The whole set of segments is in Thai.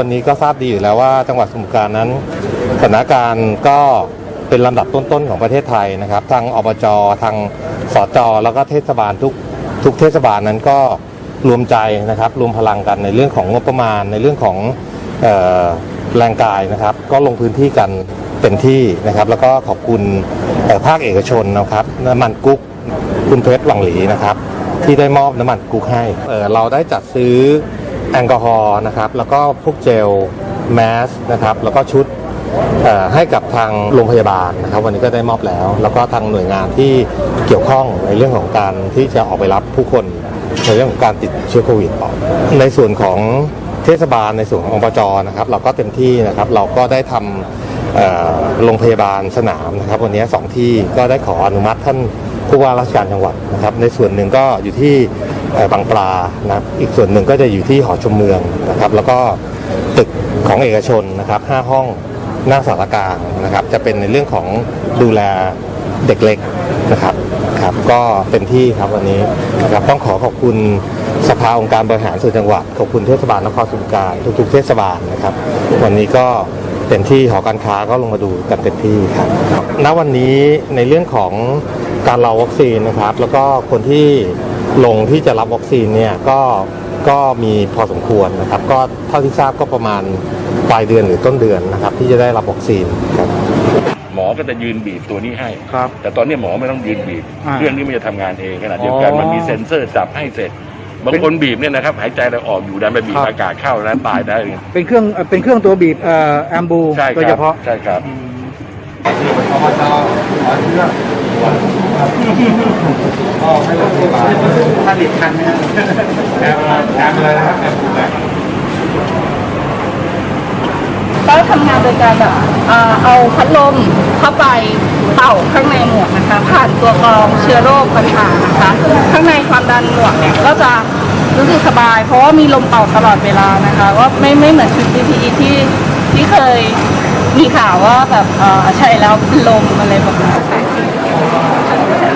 วันนี้ก็ทราบดีอยู่แล้วว่าจังหวัดสมุทรปราการนั้นสถานการณ์ก็เป็นลำดับต้นๆของประเทศไทยนะครับทางอบจทางสจแล้วก็เทศบาลทุกทุกเทศบาลนั้นก็รวมใจนะครับรวมพลังกันในเรื่องของงบประมาณ ในเรื่องของเอ่อแรงกายนะครับ ก็ลงพื้นที่กันเต็มที่นะครับ แล้วก็ขอบคุณเอ่อภาคเอกชนนะครับน้ำมันกุ๊กคุณเพชรหวังหลีนะครับ ที่ได้มอบน้ำมันกุ๊กให้เอ่อเราได้จัดซื้อ แอลกอฮอล์นะครับ แล้วก็พวกเจลแมสนะครับ แล้วก็ชุดให้กับทางโรงพยาบาลนะครับ วันนี้ก็ได้มอบแล้ว แล้วก็ทางหน่วยงานที่เกี่ยวข้องในเรื่องของการที่จะออกไปรับผู้คนในเรื่องของการติดเชื้อโควิดออในส่วนของเทศบาลในส่วนของอบจนะครับ เราก็เต็มที่นะครับเราก็ได้ทำเอ่อโรงพยาบาลสนามนะครับ วันนี้สองที่ก็ได้ขออนุมัติท่านผู้ว่าราชการจังหวัดนะครับ ในส่วนหนึ่งก็อยู่ที่ บางปลานะครับอีกส่วนหนึ่งก็จะอยู่ที่หอชมเมืองนะครับ แล้วก็ตึกของเอกชนนะครับห้าห้องหน้าสารกลางนะครับ จะเป็นในเรื่องของดูแลเด็กเล็กนะครับครับ ก็เต็มที่ครับวันนี้นะครับต้องขอขอบคุณสภาองค์การบริหารส่วนจังหวัดขอบคุณเทศบาลนครสมุทรปราการทุกๆเทศบาลนะครับ วันนี้ก็เต็มที่หอการค้าก็ลงมาดูกันเต็มที่ครับณวันนี้ในเรื่องของ การรอวัคซีนนะครับ แล้วก็คนที่ลงที่จะรับวัคซีนเนี่ยก็ก็มีพอสมควรนะครับ ก็เท่าที่ทราบก็ประมาณปลายเดือนหรือต้นเดือนนะครับ ที่จะได้รับวัคซีนครับหมอก็จะยืนบีบตัวนี้ให้ ครับ แต่ตอนนี้หมอไม่ต้องยืนบีบ อ่า เครื่องนี้มันจะทำงานเองขณะเดียวกันอ๋อมันมีเซ็นเซอร์จับให้เสร็จบางคนบีบเนี่ยนะครับหายใจเราออกอยู่ดันไปบีบครับอากาศเข้านั้นตายได้เลยเป็นเครื่องเอ่อเป็นเครื่องตัวบีบเอ่อแอมบูใช่คโดยรัเฉบพาะ ใช่ครับ ถ้าบีบทันไหมครับแอมแอมอะไรนะครับแอมบูแก็ทำงานโดยการแบบเอาพัดลมเข้าไปเป่าข้างในหมวกนะคะ ผ่านตัวกรองเชื้อโรคต่างๆนะคะ ข้างในความดันหมวกเนี่ยก็จะรู้สึกสบาย เพราะว่ามีลมเป่าตลอดเวลานะคะว่าไม่ไม่เหมือนชุด PPE ที่ที่เคยมีข่าวว่าแบบใช้แล้วลมอะไรแบบนี้น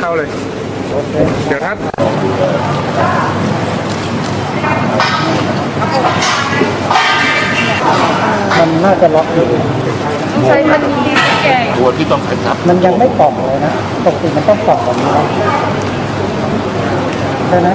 เข้าเลย เดี๋ยวท่านมันน่าจะล็อกอยู่ต้องใช้มันดีแก่ตัวที่ต้องขยับมันยังไม่ป่องเลยนะปกติมันต้องป่องแบบนี้นะใช่ไหม